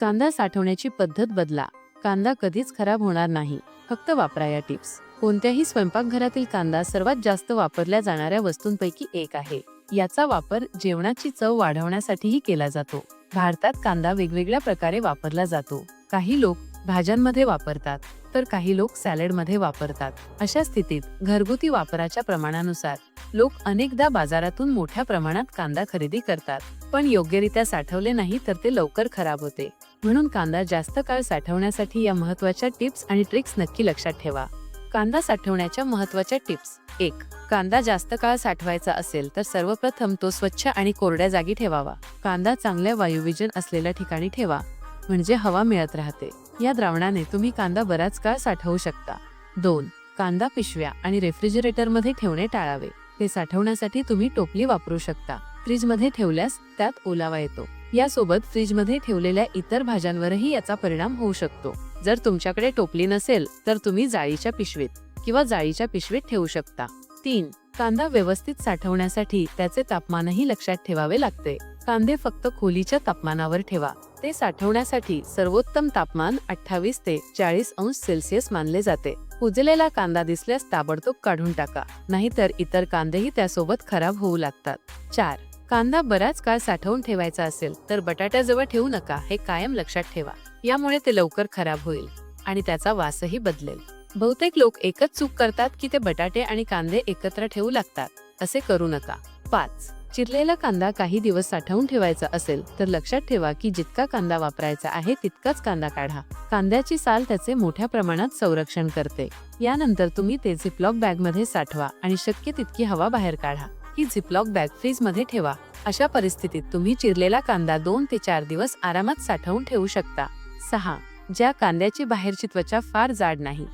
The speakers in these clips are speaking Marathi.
कांदा साठवण्याची पद्धत बदला. कांदा कधीच खराब होणार नाही. फक्त वापरा या टिप्स. कोणत्याही स्वयंपाकघरातील कांदा सर्वात जास्त वापरल्या जाणाऱ्या वस्तूंपैकी एक आहे. याचा वापर जेवणाची चव वाढवण्यासाठीही केला जातो. भारतात कांदा वेगवेगळ्या प्रकारे वापरला जातो. काही लोक भाज्यांमध्ये वापरतात तर काही लोक सॅलडमध्ये वापरतात. अशा स्थितीत घरगुती वापराच्या प्रमाणानुसार लोक अनेकदा बाजारातून मोठ्या प्रमाणात कांदा खरेदी करतात. पण योग्यरित्या साठवले नाही तर ते लवकर खराब होते. म्हणून कांदा जास्त काळ साठवण्यासाठी या महत्त्वाच्या टिप्स आणि ट्रिक्स नक्की लक्षात ठेवा. कांदा साठवण्याच्या महत्त्वाच्या टिप्स. एक कांदा जास्त काळ साठवायचा असेल तर सर्वप्रथम तो स्वच्छ आणि कोरड्या जागी ठेवावा. कांदा चांगल्या वायुविजन असलेल्या ठिकाणी ठेवा म्हणजे हवा मिळत राहते. या द्रावणाने तुम्ही कांदा बराच काळ साठवू शकता. दोन कांदा पिशव्या आणि रेफ्रिजरेटरमध्ये ठेवणे टाळावे. ते साठवण्यासाठी तुम्ही टोपली वापरू शकता. फ्रीजमध्ये ठेवल्यास त्यात ओलावा येतो. यासोबत फ्रीजमध्ये ठेवलेल्या इतर भाज्यांवरही याचा परिणाम होऊ शकतो. जर तुमच्याकडे टोपली नसेल तर तुम्ही जाळीच्या पिशवीत किंवा जाळीच्या पिशवीत ठेवू शकता. तीन कांदा व्यवस्थित साठवण्यासाठी त्याचे तापमानही लक्षात ठेवावे लागते. कांदे फक्त खोलीच्या तापमानावर ठेवा. ते साठवण्यासाठी सर्वोत्तम तापमान अठ्ठावीस ते चाळीस अंश सेल्सिअस मानले जाते. कुजलेला कांदा दिसल्यास ताबडतोब काढून टाका नाहीतर इतर कांदेही त्यासोबत खराब होऊ लागतात. चार कांदा बराच काळ साठवून ठेवायचा असेल तर बटाट्याजवळ ठेवू नका हे कायम लक्षात ठेवा. यामुळे ते लवकर खराब होईल आणि त्याचा वासही बदलेल. बहुतेक लोक एकच चूक करतात की ते बटाटे आणि कांदे एकत्र ठेवू लागतात असे करू नका. पाच. चिरलेला कांदा काही दिवस साठवून ठेवायचा असेल तर लक्षात ठेवा की जितका कांदा वापरायचा आहे तितकाच कांदा काढा. कांद्याची साल त्याचे मोठ्या प्रमाणात संरक्षण करते. यानंतर तुम्ही ते झिपलॉक बॅगमध्ये साठवा आणि शक्य तितकी हवा बाहेर काढा. ही झिपलॉक बॅग फ्रीजमध्ये ठेवा. अशा परिस्थितीत तुम्ही चिरलेला कांदा दोन ते चार दिवस आरामात साठवून ठेवू शकता. सहा. ज्या कांद्याची बाहेरची त्वचा फार जाड नाही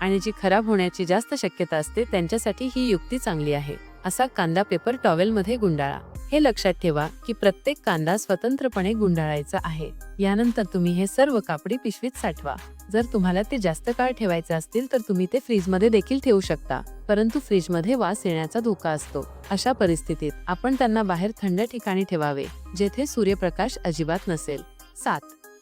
आणि जी खराब होण्याची जास्त शक्यता असते त्यांच्यासाठी ही युक्ती चांगली आहे. असा कांदा पेपर टॉवेलमध्ये गुंडाळा. हे लक्षात ठेवा की प्रत्येक कांदा स्वतंत्रपणे गुंडाळायचा आहे. यानंतर तुम्ही हे सर्व कापडी पिशवीत साठवा. जर तुम्हाला ते जास्त काळ ठेवायचे असतील तर तुम्ही ते फ्रीजमध्ये देखील ठेवू शकता. परंतु फ्रीजमध्ये वास येण्याचा धोका असतो. अशा परिस्थितीत आपण त्यांना बाहेर थंड ठिकाणी ठेवावे जेथे सूर्यप्रकाश अजिबात नसेल. सात.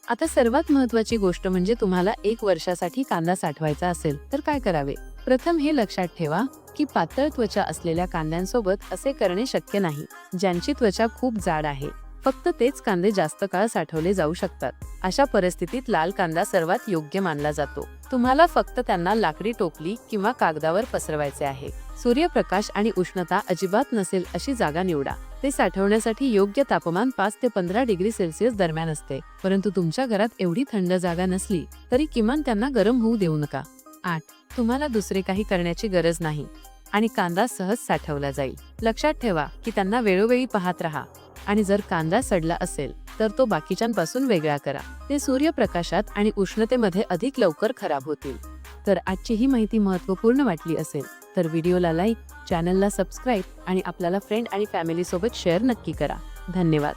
आता सर्वात महत्वाची गोष्ट म्हणजे तुम्हाला एक वर्षासाठी कांदा साठवायचा असेल तर काय करावे? प्रथम हे लक्षात ठेवा की पातळ त्वचा असलेल्या कांद्यांसोबत असे करणे शक्य नाही ज्यांची त्वचा खूप जाड आहे. फक्त तेच कांदे जास्त काळ साठवले जाऊ शकतात. अशा परिस्थितीत लाल कांदा सर्वात योग्य मानला जातो. तुम्हाला फक्त त्यांना लाकडी टोपली किंवा कागदावर पसरवायचे आहे. सूर्यप्रकाश आणि उष्णता अजिबात नसेल अशी जागा निवडा. ते साठवण्यासाठी योग्य तापमान पाच ते पंधरा डिग्री सेल्सिअस दरम्यान असते. परंतु तुमच्या घरात एवढी थंड जागा नसली तरी किमान त्यांना गरम होऊ देऊ नका. आठ तुम्हाला दुसरे काही करण्याची गरज नाही. आणि कांदा सहज साठवला जाईल. लक्षात ठेवा की त्यांना वेळोवेळी पाहत राहा. आणि जर कांदा सडला असेल तर तो बाकीच्यांपासून वेगळा करा. ते सूर्यप्रकाशात आणि उष्णतेमध्ये अधिक लवकर खराब होतील. तर आजची ही माहिती महत्त्वपूर्ण वाटली असेल तर व्हिडिओला लाईक चॅनलला सबस्क्राईब आणि आपल्याला फ्रेंड आणि फॅमिली सोबत शेअर नक्की करा. धन्यवाद.